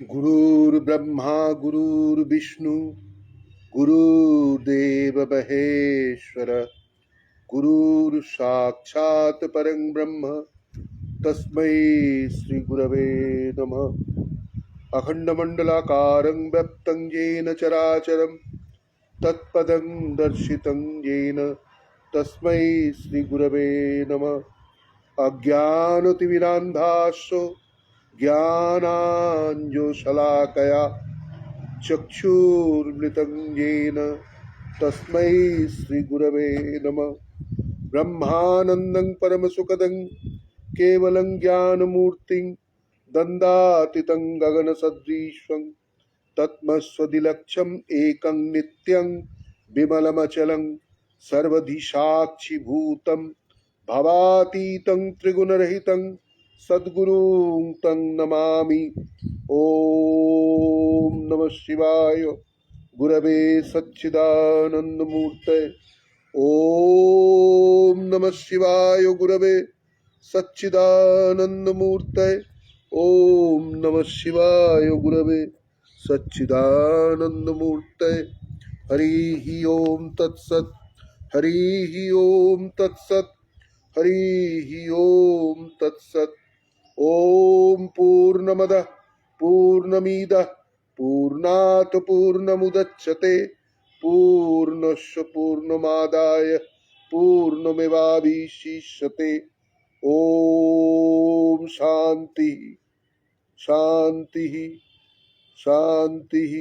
गुरुर्ब्रह्मा गुरुर्विष्णु गुरुर्देव महेश्वर गुरुर्साक्षात् परं ब्रह्म तस्मै श्रीगुरवे नमः अखण्डमण्डलाकारं व्यक्तं येन चराचरं तत्पदं दर्शितं येन तस्मै श्रीगुरवे नमः अज्ञानतिमिरान्धास्सो ज्ञानाञ्जोशलाकया चक्षुर्मृतं येन तस्मै श्रीगुरवे नमः। ब्रह्मानन्दं परमसुखदं केवलं ज्ञानमूर्तिं दन्दातितं गगनसदृशं तत्मस्वदिलक्षम् एकं नित्यं विमलमचलं सर्वधि साक्षिभूतं भवातीतं त्रिगुणरहितं सद्गुरुं तं नमामि। ॐ नमः शिवाय। गुरवे सच्चिदानन्दमूर्तये। ॐ नमः शिवाय गुरवे सच्चिदानन्दमूर्तये। ॐ नमः शिवाय गुरवे सच्चिदानन्दमूर्तये। हरिः ॐ तत्सत्। हरिः ॐ तत्सत्। हरिः ॐ तत्सत्। ॐ पूर्णमदः पूर्णमिदः पूर्णात् पूर्णमुदच्छते पूर्णस्य पूर्णमादाय पूर्णमेवाभिशिष्यते। ॐ शान्तिः शान्तिः शान्तिः।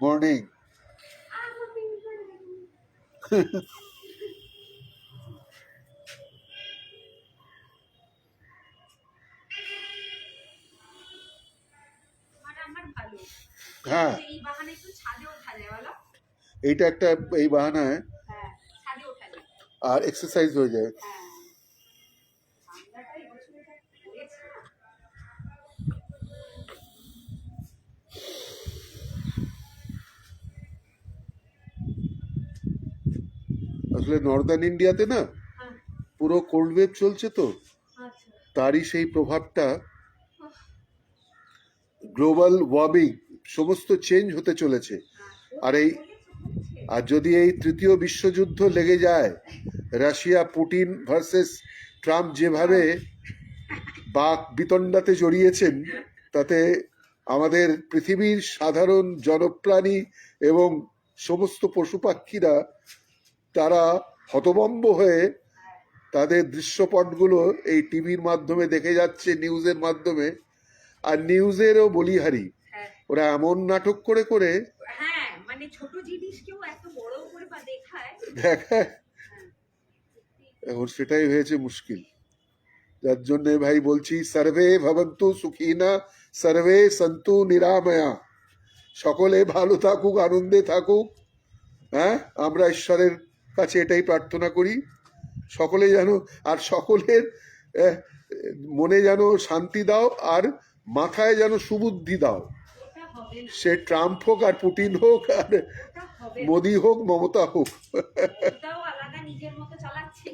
মর্নিং আর আমার ভালো হ্যাঁ এই বাহানে একটু ছাদে ওঠা যায় বলো এইটা একটা এই বাহানায় হ্যাঁ ছাদে ওঠা যায় আর এক্সারসাইজ হয়ে যায় আসলে নর্দার্ন ইন্ডিয়াতে না পুরো কোল্ড ওয়েভ চলছে তো, তারই সেই প্রভাবটা গ্লোবাল ওয়ার্মিং সমস্ত চেঞ্জ হতে চলেছে। আর এই, আর যদি এই তৃতীয় বিশ্বযুদ্ধ লেগে যায়, রাশিয়া, পুটিন ভার্সেস ট্রাম্প যেভাবে বাক বিতণ্ডাতে জড়িয়েছেন, তাতে আমাদের পৃথিবীর সাধারণ জনপ্রাণী এবং সমস্ত পশু পাখিরা তারা হতবম্ব হয়ে তাদের দৃশ্যপটগুলো এই টিভির মাধ্যমে দেখে যাচ্ছে নিউজের মাধ্যমে। আর নিউজেরও বলিহারি। হ্যাঁ। ওরা এমন নাটক করে করে হ্যাঁ মানে ছোট জিনিসকেও এত বড় করে বা দেখায়। দেখায়। এখন সেটাই হয়েছে মুশকিল। যার জন্য ভাই বলছি সর্বে ভবন্তু সুখীনা সর্বে সন্তু নিরাময়া। সকলে ভালো থাকুক আনন্দে থাকুক। হ্যাঁ আমরা ঈশ্বরের কাছে এটাই প্রার্থনা করি। সকলে যেন আর সকলের মনে যেন শান্তি দাও আর মাথায় যেন সুবুদ্ধি দাও। সে ট্রাম্প হোক আর পুটিন হোক আর। মোদি হোক মমতা হোক।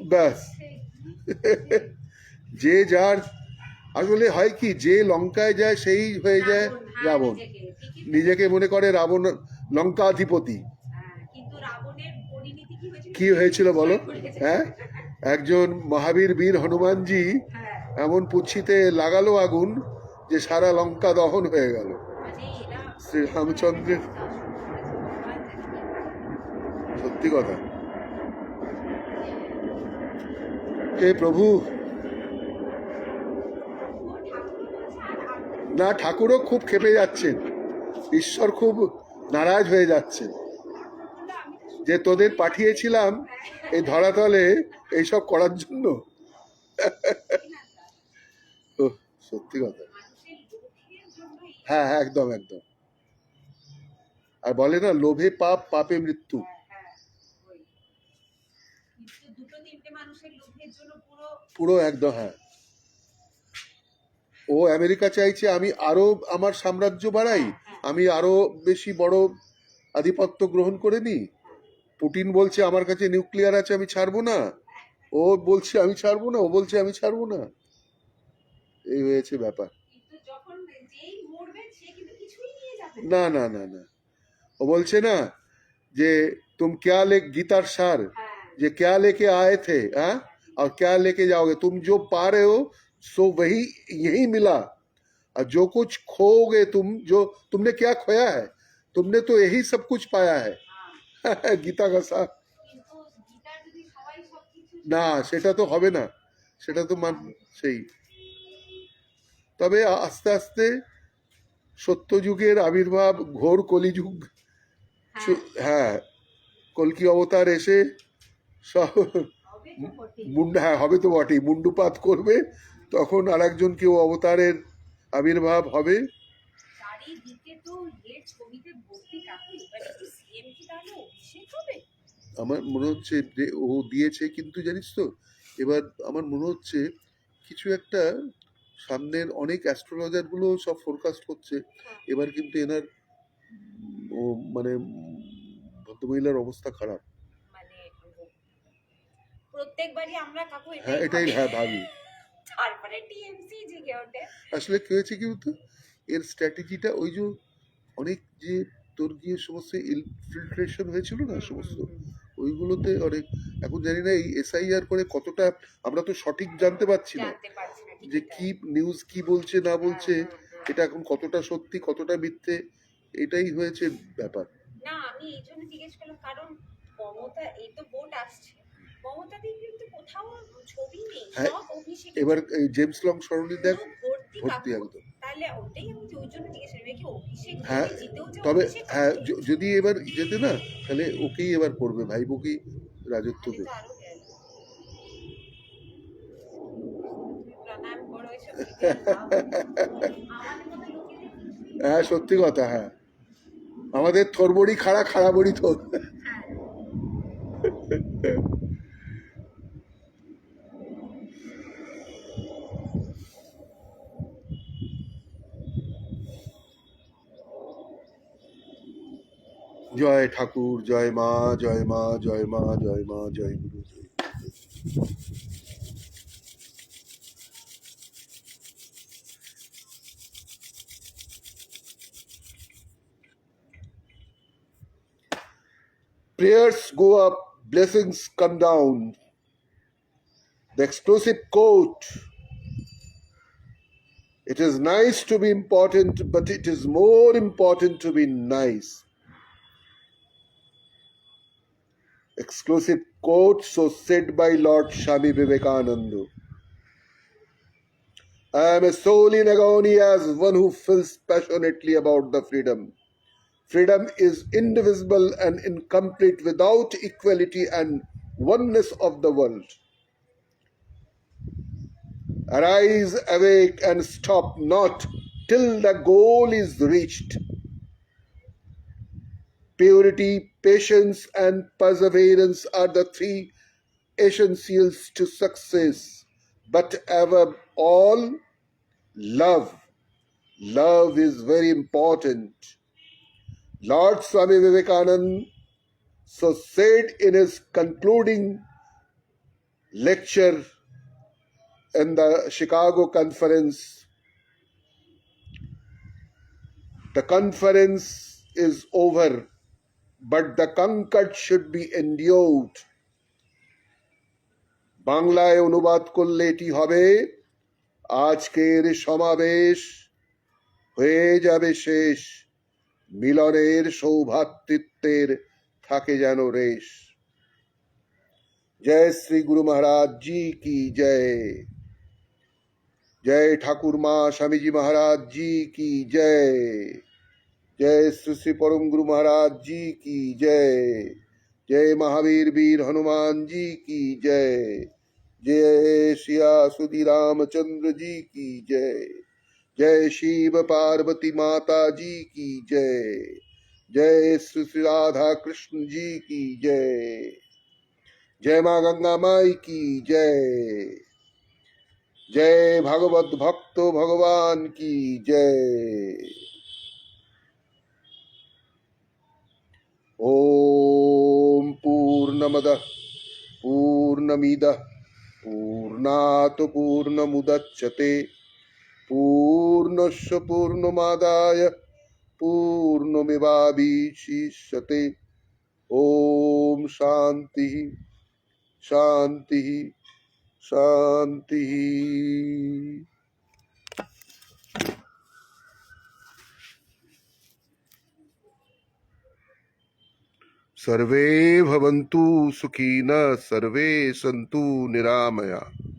ব্যাস। যে যার আসলে হয় কি যে লঙ্কায় যায় সেই হয়ে যায় হ্যাঁ, রাবণ। নিজেকে, নিজেকে মনে করে রাবণ লঙ্কাধিপতি হ্যাঁ, কিন্তু রাবণের পরিণতি কি হয়েছিল বলো? হ্যাঁ? একজন মহাবীর বীর হনুমানজি হ্যাঁ। এমন পুচ্ছিতে লাগালো আগুন যে সারা লঙ্কা দহন হয়ে গেল। মানে শ্রী রামচন্দ্রের সত্যি কথা। হে প্রভু? না ঠাকুরও খুব খেপে যাচ্ছেন। ঈশ্বর খুব নারাজ হয়ে যাচ্ছে যে তোদের পাঠিয়েছিলাম এই ধরাতলে এইসব করার জন্য? সত্যি কথা। হ্যাঁ হ্যাঁ একদম একদম। আর বলে না, লোভে পাপ, পাপে মৃত্যু। পুরো একদম হ্যাঁ। ও আমেরিকা চাইছে আমি আরও আমার সাম্রাজ্য বাড়াই, আমি আরও বেশি বড় আধিপত্য গ্রহণ করে নি পুটিন বলছে আমার কাছে নিউক্লিয়ার আছে আমি ছাড়বো না ও বলছে আমি ছাড়বো না ও বলছে আমি ছাড়বো না এই হয়েছে ব্যাপার কিন্তু যখন যেই মরবে সে কিন্তু কিছুই নিয়ে যাবে না না না না ও বলছে না যে তুম क्या ले गीतार सार হ্যাঁ ये क्या लेके आए थे हाँ और क्या लेके जाओगे तुम जो पा रहे हो सो वही यही मिला और जो कुछ खोओगे तुम जो तुमने क्या खोया है तुमने तो यही सब कुछ पाया है হ্যাঁ গীতা ঘষা না সেটা তো হবে না। সেটা তো মান সেই। তবে আস্তে আস্তে সত্যযুগের আবির্ভাব ঘোর কলিযুগ হ্যাঁ।, হ্যাঁ কলকি অবতার এসে সব মুন্ডা হ্যাঁ হবে তো বটেই। মুন্ডুপাত করবে তখন আর একজন কেউ অবতারের আবির্ভাব হবে। আমার মনে হচ্ছে যে ও দিয়েছে কিন্তু জানিস তো এবার আমার মনে হচ্ছে কিছু একটা সামনের অনেক অ্যাস্ট্রোলজারগুলো সব ফোরকাস্ট করছে। এবার কিন্তু এনার ও মানে ভদ্রমহিলার অবস্থা খারাপ। মানে প্রত্যেকবারই আমরা কাকু হ্যাঁ এটাই হ্যাঁ ভাবি। তারপরে টিএমসি জেগে ওঠে। আসলে কি হয়েছে কি বলতো? এর স্ট্র্যাটেজিটা ওই যে অনেক যে তোর গিয়ে সমস্ত ইনফিল্ট্রেশন হয়েছিল না সমস্ত? ওইগুলোতে অনেক এখন জানি না এই এসআইআর করে কতটা আমরা তো সঠিক জানতে পারছি না যে কি নিউজ কি বলছে না বলছে। এটা এখন কতটা সত্যি কতটা মিথ্যে এটাই হয়েছে ব্যাপার। না আমি এই জন্য জিজ্ঞেস করলাম কারণ মমতা এই তো ভোট আসছে। মমতা দিদি কিন্তু কোথাও ছবি নেই হ্যাঁ, সব অভিষেক এবার জেমস লং সরণি দেখ। ভর্তি একদম। হ্যাঁ, তবে হ্যাঁ যদি এবার যেতে না তাহলে ওকেই এবার করবে ভাইবোকেই রাজত্ব তাহলে দেবে। হ্যাঁ সত্যি কথা হ্যাঁ। আমাদের থরবড়ি খাড়া খাড়া বড়ি থর জয় ঠাকুর জয় মা জয় মা জয় মা জয় মা জয় গুরু জয় গুরু। prayers go up, blessings come down. The exclusive quote It is nice to be important, but it is more important to be nice. Exclusive quote, so said by Lord Shami Vivekananda. I am a soul in agony as one who feels passionately about the freedom. Freedom is indivisible and incomplete without equality and oneness of the world. Arise, awake, and stop not till the goal is reached. Purity, patience, and perseverance are the three essentials to success. But above all, love. Love is very important. Lord Swami Vivekananda so said in his concluding lecture in the Chicago conference. The conference is over, but the conquered should be endured. বাংলায় অনুবাদ করলে এটি হবে, আজকের সমাবেশ হয়ে যাবে শেষ। মিলনের সৌভাতৃত্বের থাকে যেন রেশ। জয় শ্রী গুরু মহারাজ জি কি জয়। জয় ঠাকুর মা স্বামীজি মহারাজ জি কি জয়। जय श्री श्री परम गुरु महाराज जी की जय। जय महावीर वीर हनुमान जी की जय। जय श्रिया सुधी रामचंद्र जी की जय। जय शिव पार्वती माता जी की जय। जय श्री श्री राधा कृष्ण जी की जय। जय माँ गंगा माई की जय। जय भगवत भक्त भगवान की जय। पूर्णमद पूर्णमिद पूर्णात पूर्णमुदच्यते पूर्णस्य पूर्णमादाय पूर्णमिवाभिशिष्यते। ओम शांति शांति शांति सर्वे भवन्तु सुखी न सर्वे संतु निरामया।